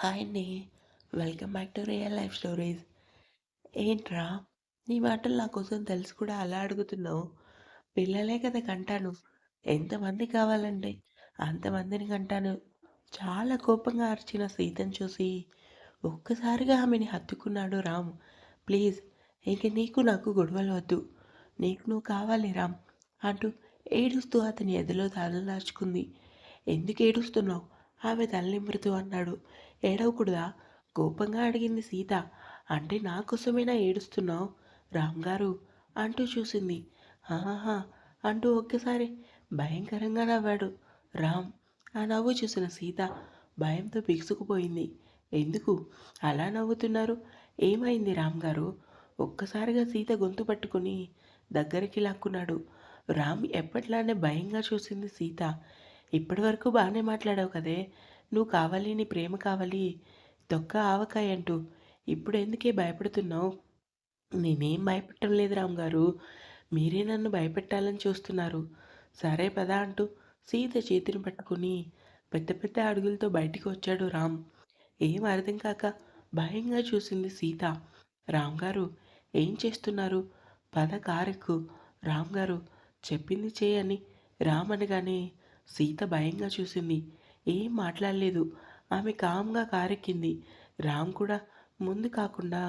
Hi అండి welcome back to real life stories ఏంట్రా? నీ మాటలు నా కోసం తెలుసు కూడా అలా అడుగుతున్నావు. పిల్లలే కదా కంటాను. ఎంతమంది కావాలండి? అంతమందిని కంటాను. చాలా కోపంగా అరిచిన సీతను చూసి ఒక్కసారిగా ఆమెని హత్తుకున్నాడు రామ్. ప్లీజ్ ఇంక నీకు నాకు గొడవలు వద్దు. నీకు నువ్వు కావాలి రామ్ అంటూ ఏడుస్తూ అతని ఎదలో తలదాచుకుంది ఎందుకు ఏడుస్తున్నావు? ఆమె తలనిమ్రుతూ అన్నాడు. ఏడవకూడదా? కోపంగా అడిగింది సీత. అంటే నా కోసమేనా ఏడుస్తున్నావు? రామ్ గారు అంటూ చూసింది. ఆహా అంటూ ఒక్కసారి భయంకరంగా నవ్వాడు రామ్. ఆ నవ్వు చూసిన సీత భయంతో బిగుసుకుపోయింది. ఎందుకు? అలా నవ్వుతున్నారు? ఏమైంది రామ్ గారు ఒక్కసారిగా సీత గొంతు పట్టుకుని దగ్గరికి లాక్కున్నాడు. రామ్ ఎప్పట్లానే భయంగా చూసింది సీత. ఇప్పటివరకు బాగానే మాట్లాడావు కదే. నువ్వు కావాలి నీ ప్రేమ కావాలి తొక్క ఆవకాయ అంటూ ఇప్పుడు ఎందుకే భయపడుతున్నావు? నేనేం భయపెట్టడం లేదు రామ్ గారు మీరే నన్ను భయపెట్టాలని చూస్తున్నారు. సరే పదా అంటూ సీత చేతిని పట్టుకుని పెద్ద పెద్ద అడుగులతో బయటికి వచ్చాడు రామ్. ఏం అర్థం కాక భయంగా చూసింది సీత. రామ్ గారు ఏం చేస్తున్నారు? పద కారెక్కు. రామ్ గారు చెప్పింది చేయని రామ్ అనగానే సీత భయంగా చూసింది. ఏం మాట్లాడలేదు. ఆమె కామ్గా కారెక్కింది. రామ్ కూడా ముందు కాకుండా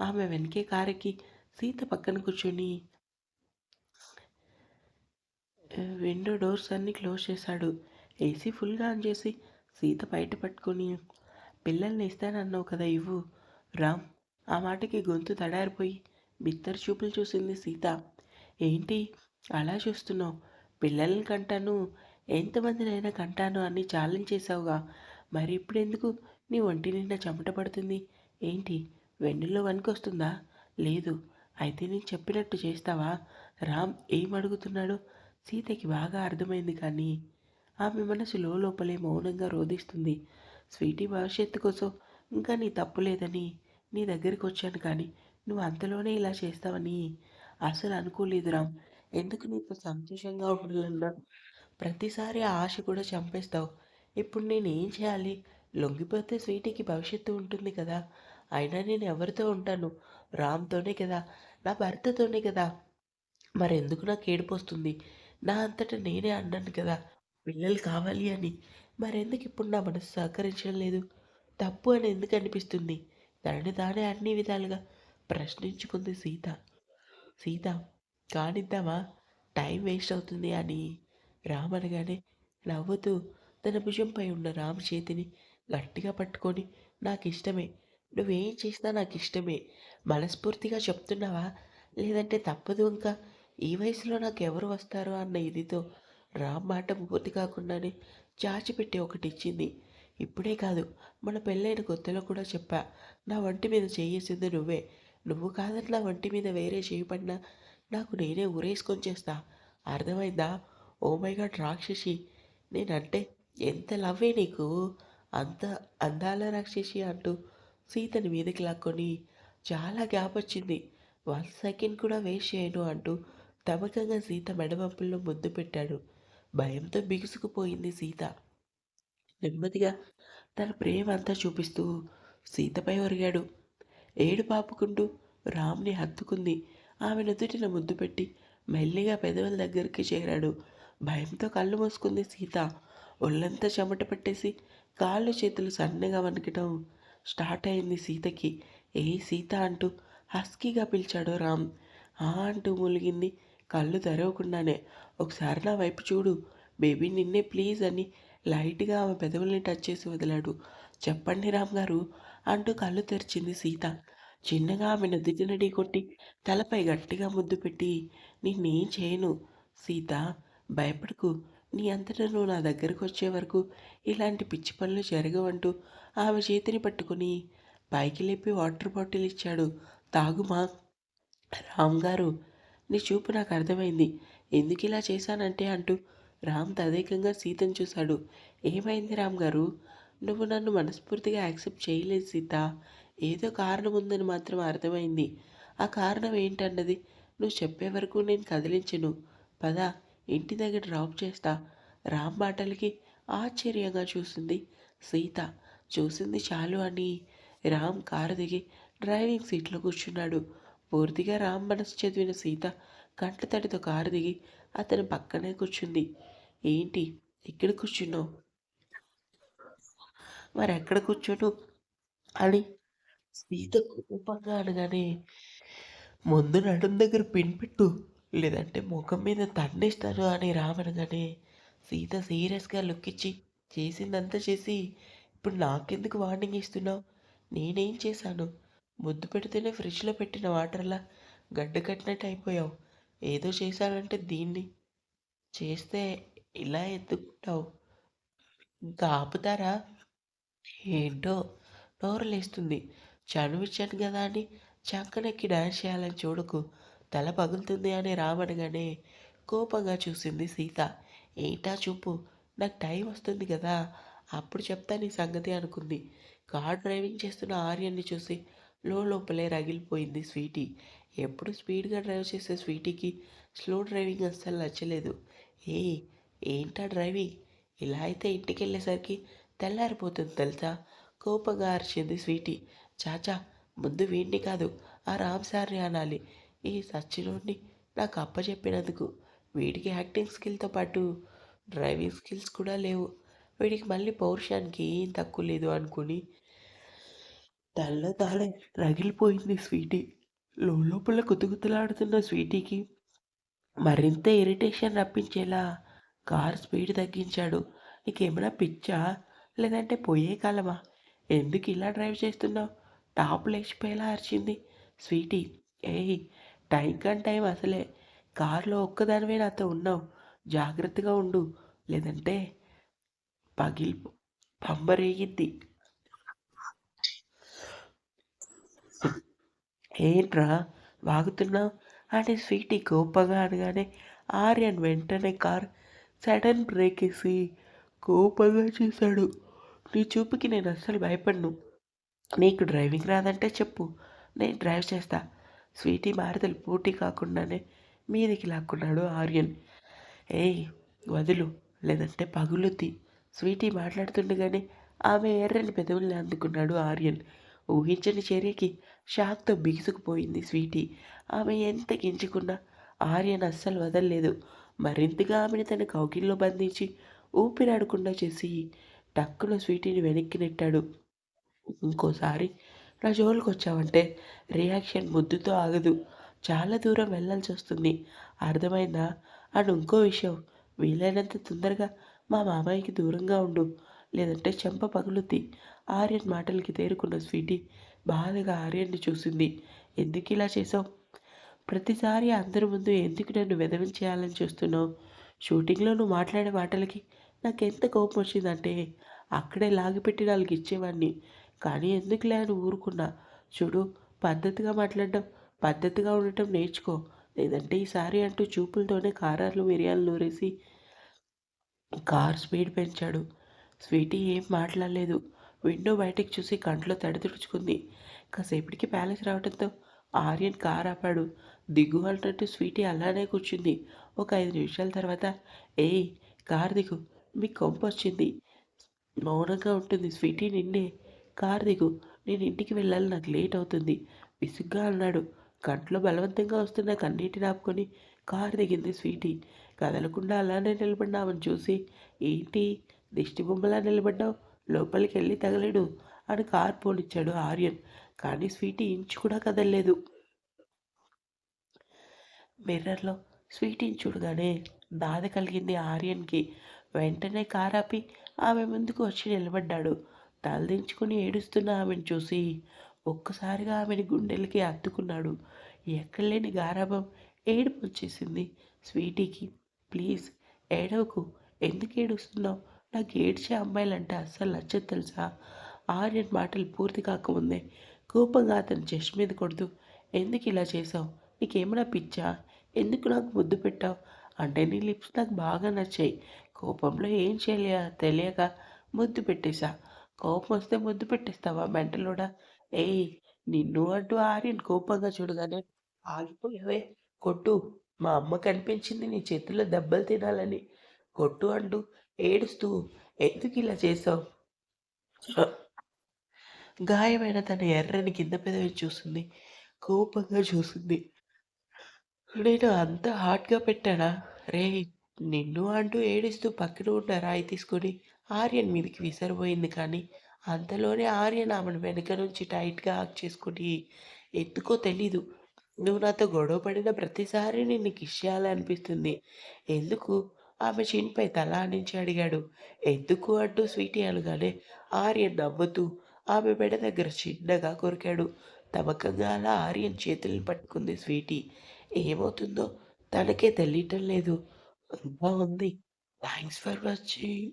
ఆమె వెనకే కారెక్కి సీత పక్కన కూర్చొని విండో డోర్స్ అన్నీ క్లోజ్ చేశాడు. ఏసీ ఫుల్గా ఆన్ చేసి సీత బయట పట్టుకొని పిల్లల్ని ఇస్తానన్నావు కదా ఇవ్వు. రామ్ ఆ మాటకి గొంతు తడారిపోయి బిత్తరు చూపులు చూసింది సీత. ఏంటి? అలా చూస్తున్నావు. పిల్లల్ని కంటాను ఎంతమందినైనా కంటాను అని ఛాలెంజ్ చేసావుగా మరి ఇప్పుడెందుకు? నీ ఒంటి నిండా చెమట పడుతుంది. ఏంటి? వెన్నుల్లో వణుకొస్తుందా? లేదు. అయితే నేను చెప్పినట్టు చేస్తావా? రామ్ ఏం అడుగుతున్నాడు? సీతకి బాగా అర్థమైంది కానీ ఆమె మనసు లోపలే మౌనంగా రోధిస్తుంది. స్వీటీ భవిష్యత్తు కోసం ఇంకా నీ తప్పు లేదని నీ దగ్గరికి వచ్చాను కానీ నువ్వు అంతలోనే ఇలా చేస్తావని అసలు అనుకోలేదు రామ్. ఎందుకు నీతో సంతోషంగా ఉండాలన్నా? ప్రతిసారి ఆశ కూడా చంపేస్తావు. ఇప్పుడు నేను ఏం చేయాలి? లొంగిపోతే స్వీటీకి భవిష్యత్తు ఉంటుంది కదా. అయినా నేను ఎవరితో ఉంటాను? రామ్తోనే కదా. నా భర్తతోనే కదా. మరెందుకు నాకు ఏడుపు వస్తుంది? నా అంతటా నేనే అన్నాను కదా. పిల్లలు కావాలి అని. మరెందుకు ఇప్పుడు నా మనసు సహకరించడం లేదు? తప్పు అని ఎందుకు అనిపిస్తుంది? తనని తానే అన్ని విధాలుగా ప్రశ్నించుకుంది సీత. సీత కానిద్దామా? టైం వేస్ట్ అవుతుంది అని. రామ్ అనగానే నవ్వుతూ తన భుజంపై ఉన్న రామ్ చేతిని గట్టిగా పట్టుకొని నాకు ఇష్టమే నువ్వేం చేసినా నాకు ఇష్టమే మనస్ఫూర్తిగా చెప్తున్నావా? లేదంటే తప్పదు ఇంకా. ఈ వయసులో నాకు ఎవరు వస్తారు? అన్న ఇదితో రామ్ మాట పూర్తి కాకుండానే చాచిపెట్టి ఒకటి ఇచ్చింది ఇప్పుడే కాదు. మన పెళ్ళైన కొత్తలో కూడా చెప్పా. నా వంటి మీద చేయేసింది నువ్వే. నువ్వు కాదని నా వంటి మీద వేరే చేయబడినా నాకు నేనే ఊరేసుకొని చేస్తా. అర్థమైందా? ఓ మై గాడ్ రాక్షసి నేనంటే ఎంత లవ్వే నీకు? అంత అందాల రాక్షసి అంటూ సీతని మీదకి లాక్కొని చాలా గ్యాప్ వచ్చింది. వన్ సెకండ్ కూడా వేస్ట్ చేయను అంటూ తమకంగా సీత మెడవంపుల్లో ముద్దు పెట్టాడు. భయంతో బిగుసుకుపోయింది సీత. నెమ్మదిగా తన ప్రేమ అంతా చూపిస్తూ సీతపై ఒరిగాడు. ఏడు పాపుకుంటూ రామ్ని హత్తుకుంది. ఆమె నుదుటిన ముద్దు పెట్టి మెల్లిగా పెదవుల దగ్గరికి చేరాడు. భయంతో కళ్ళు మూసుకుంది సీత. ఒళ్ళంతా చెమట పట్టేసి కాళ్ళు చేతులు సన్నగా వణకటం స్టార్ట్ అయింది సీతకి. ఏ సీత అంటూ హస్కీగా పిలిచాడు రామ్. ఆ అంటూ మూలిగింది. కళ్ళు తెరవకుండానే. ఒకసారి నా వైపు చూడు. బేబీ నిన్నే ప్లీజ్ అని లైట్గా ఆమె పెదవుల్ని టచ్ చేసి వదిలాడు. చెప్పండి రామ్ గారు అంటూ కళ్ళు తెరిచింది సీత. చిన్నగా ఆమె నుదుటిన కొట్టి తలపై గట్టిగా ముద్దు పెట్టి నిన్నేం చేయను సీత. భయపడకు. నీ అంతటా నువ్వు నా దగ్గరకు వచ్చే వరకు ఇలాంటి పిచ్చి పనులు జరగవంటూ ఆమె చేతిని పట్టుకుని పైకి లేపి వాటర్ బాటిల్ ఇచ్చాడు. తాగుమా రామ్ గారు. నీ చూపు నాకు అర్థమైంది. ఎందుకు ఇలా చేశానంటే అంటూ రామ్ తదేకంగా సీతను చూశాడు. ఏమైంది రామ్ గారు? నువ్వు నన్ను మనస్ఫూర్తిగా యాక్సెప్ట్ చేయలేదు సీత. ఏదో కారణం ఉందని మాత్రం అర్థమైంది. ఆ కారణం ఏంటన్నది నువ్వు చెప్పే వరకు నేను కదిలించను. పద. ఇంటి దగ్గర డ్రాప్ చేస్తా రామ్ మాటలకి ఆశ్చర్యంగా చూసింది. సీత చూసింది చాలు అని. రామ్ కారు దిగి డ్రైవింగ్ సీట్లో కూర్చున్నాడు. పూర్తిగా రామ్ మనసు చదివిన సీత కంట తడితో కారు దిగి అతని పక్కనే కూర్చుంది. ఏంటి? ఇక్కడ కూర్చున్నావు? మరి ఎక్కడ కూర్చోను అని సీత కోపంగా అనగానే ముందు నడుం దగ్గర పిన్ పెట్టు. లేదంటే ముఖం మీద తండేస్తాను అని రామనగానే సీత సీరియస్గా లుక్ ఇచ్చి చేసిందంతా చేసి ఇప్పుడు నాకెందుకు వార్నింగ్ ఇస్తున్నావు? నేనేం చేశాను? ముద్దు పెడితేనే ఫ్రిడ్జ్లో పెట్టిన వాటర్లా గడ్డ కట్టినట్టు అయిపోయావు. ఏదో చేశానంటే దీన్ని చేస్తే ఇలా ఎత్తుకుంటావు. ఇంకా ఆపుతారా? ఏంటో నోరు లేస్తుంది. చనువిచ్చాను కదా అని చక్కనెక్కి డాన్స్ చేయాలని చూడకు. తల పగులుతుంది అని రామనగానే కోపంగా చూసింది సీత. ఏంటా చూపు? నాకు టైం వస్తుంది కదా. అప్పుడు చెప్తా నీ సంగతి అనుకుంది. కార్ డ్రైవింగ్ చేస్తున్న ఆర్యన్ని చూసి లోపలే రగిలిపోయింది స్వీటీ. ఎప్పుడు స్పీడ్గా డ్రైవ్ చేసే స్వీటీకి స్లో డ్రైవింగ్ అస్సలు నచ్చలేదు. ఏ ఏంటా డ్రైవింగ్? ఇలా అయితే ఇంటికి వెళ్ళేసరికి తెల్లారిపోతుంది తెలుసా? కోపంగా అరిచింది స్వీటీ. చాచా ముందు వీడిని కాదు ఆ రామ్ సార్ని అనాలి. ఈ సచ్చినోడిని నాకు అప్పచెప్పినందుకు వీడికి యాక్టింగ్ స్కిల్తో పాటు డ్రైవింగ్ స్కిల్స్ కూడా లేవు. వీడికి మళ్ళీ పౌరుషానికి ఏం తక్కువ లేదు అనుకుని తల్ల తాళే రగిలిపోయింది స్వీటీ. లోపల కుతుకుతులాడుతున్న స్వీటీకి మరింత ఇరిటేషన్ రప్పించేలా కార్ స్పీడ్ తగ్గించాడు. నీకేమైనా పిచ్చా? లేదంటే పోయే కాలమా? ఎందుకు ఇలా డ్రైవ్ చేస్తున్నావు? టాప్ లేచిపోయేలా అరిచింది. స్వీటీ ఏయ్ టైం కన్ టైం అసలే. కారులో ఒక్కదానివే నాతో ఉన్నావు. జాగ్రత్తగా ఉండు. లేదంటే పగిలి పంబరేగిద్ది. ఏంట్రా? వాగుతున్నావు అని స్వీటీ కోపంగా అనగానే ఆర్యన్ వెంటనే కార్ సడన్ బ్రేక్ వేసి కోపంగా చూశాడు. నీ చూపుకి నేను అస్సలు భయపడను. నీకు డ్రైవింగ్ రాదంటే చెప్పు. నేను డ్రైవ్ చేస్తా. స్వీటీ మారుతలు పోటీ కాకుండానే మీదికి లాక్కున్నాడు ఆర్యన్. ఏయ్ వదులు లేదంటే పగులుద్ది స్వీటీ మాట్లాడుతుండగానే ఆమె ఎర్రని పెదవుల్ని అందుకున్నాడు ఆర్యన్. ఊహించని చర్యకి షాక్తో బిగుసుకుపోయింది స్వీటీ. ఆమె ఎంత గించుకున్నా ఆర్యన్ అస్సలు వదలలేదు. మరింతగా ఆమెను తన కౌకిల్లో బంధించి ఊపిరాడకుండా చేసి టక్కున స్వీటీని వెనక్కి నెట్టాడు. ఇంకోసారి నా జోలికి వచ్చావంటే రియాక్షన్ ముద్దుతో ఆగదు. చాలా దూరం వెళ్ళాల్సి వస్తుంది. అర్థమైందా? అండ్ ఇంకో విషయం వీలైనంత తొందరగా మా మామయ్యకి దూరంగా ఉండు. లేదంటే చెంప పగులుద్ది. ఆర్యన్ మాటలకి తేరుకున్న స్వీటీ బాధగా ఆర్యన్ని చూసింది. ఎందుకు ఇలా చేసావు ప్రతిసారి అందరి ముందు ఎందుకు నన్ను వెదవించేయాలని చూస్తున్నావు? షూటింగ్లో నువ్వు మాట్లాడే మాటలకి నాకు ఎంత కోపం వచ్చిందంటే అక్కడే లాగిపెట్టి నాలుగు ఇచ్చేవాడిని. కానీ ఎందుకులే అని ఊరుకున్నా. చూడు పద్ధతిగా మాట్లాడడం పద్ధతిగా ఉండటం నేర్చుకో. లేదంటే ఈసారి అంటూ చూపులతోనే కారాలు మిరియాలు నూరేసి కార్ స్పీడ్ పెంచాడు. స్వీటీ ఏం మాట్లాడలేదు. విండో బయటకు చూసి కంట్లో తడి తుడుచుకుంది. కాసేపటికి ప్యాలెస్ రావడంతో ఆర్యన్ కార్ ఆపాడు. దిగు అంటూ స్వీటీ అలానే కూర్చుంది. ఒక ఐదు నిమిషాల తర్వాత ఏయ్ కార్ దిగు మీ కొంప వచ్చింది మౌనంగా ఉంటుంది స్వీటీ నిన్నే. కారు దిగు. నేను ఇంటికి వెళ్ళాలి. నాకు లేట్ అవుతుంది. విసుగ్గా అన్నాడు. కంట్లో బలవంతంగా వస్తున్న కన్నీటిని ఆపుకొని కారు దిగింది స్వీటీ. కదలకుండా అలానే నిలబడిన ఆమెను చూసి ఏంటి? దిష్టి బొమ్మలా నిలబడ్డావు? లోపలికి వెళ్ళి తగలేడు అని కార్ పోనిచ్చాడు ఆర్యన్. కానీ స్వీటీ ఇంచు కూడా కదలలేదు. మిర్రర్లో స్వీటీని చూడగానే బాధ కలిగింది ఆర్యన్కి. వెంటనే కార్ ఆపి ఆమె ముందుకు వచ్చి నిలబడ్డాడు. తలదించుకుని ఏడుస్తున్న ఆమెను చూసి ఒక్కసారిగా ఆమెని గుండెలకి అత్తుకున్నాడు ఎక్కడలేని గారాభం ఏడుపు వచ్చేసింది. స్వీటీకి ప్లీజ్ ఏడవకు. ఎందుకు ఏడుస్తున్నావు? నాకు ఏడ్చే అమ్మాయిలంటే అస్సలు నచ్చదు తెలుసా? ఆర్యన్ మాటలు పూర్తి కాకముందే కోపంగా అతని చెస్ట్ మీద కొడుతూ ఎందుకు ఇలా చేసావు? నీకేమైనా పిచ్చా? ఎందుకు నాకు ముద్దు పెట్టావు? అంటే నీ లిప్స్ నాకు బాగా నచ్చాయి. కోపంలో ఏం చేయలే తెలియక ముద్దు పెట్టేశా. కోపం వస్తే ముద్దు పెట్టేస్తావా? మెంటలోడా ఏయ్ నిన్ను అంటూ ఆర్యన్ కోపంగా చూడగానే ఆగిపోయావే. కొట్టు మా అమ్మ కనిపించింది నీ చేతిలో దెబ్బలు తినాలని. కొట్టు అంటూ ఏడుస్తూ ఎందుకు ఇలా చేసావు? గాయమైన తన ఎర్రని కింద పెదవి చూస్తుంది కోపంగా చూస్తుంది నేను అంత హాట్గా పెట్టానా? రే నిన్ను అంటూ ఏడుస్తూ పక్కన ఉన్న రాయి తీసుకొని ఆర్యన్ మీదకి విసిరిపోయింది కానీ అంతలోనే ఆర్యన్ ఆమెను వెనక నుంచి టైట్గా ఆక్ చేసుకుని ఎందుకో తెలీదు. నువ్వు నాతో గొడవ పడిన ప్రతిసారి నిన్ను కిస్ చేయాలనిపిస్తుంది. ఎందుకు? ఆమె చిన్పై తల ఆనించి అడిగాడు. ఎందుకు? అంటూ స్వీటీ అనగానే ఆర్యన్ నవ్వుతూ ఆమె మెడ దగ్గర చిన్నగా కొరికాడు. తమకంగా అలా ఆర్యన్ చేతులను పట్టుకుంది స్వీటీ. ఏమవుతుందో తనకే తెలియటం లేదు. బాగుంది థ్యాంక్స్ ఫర్ వాచింగ్.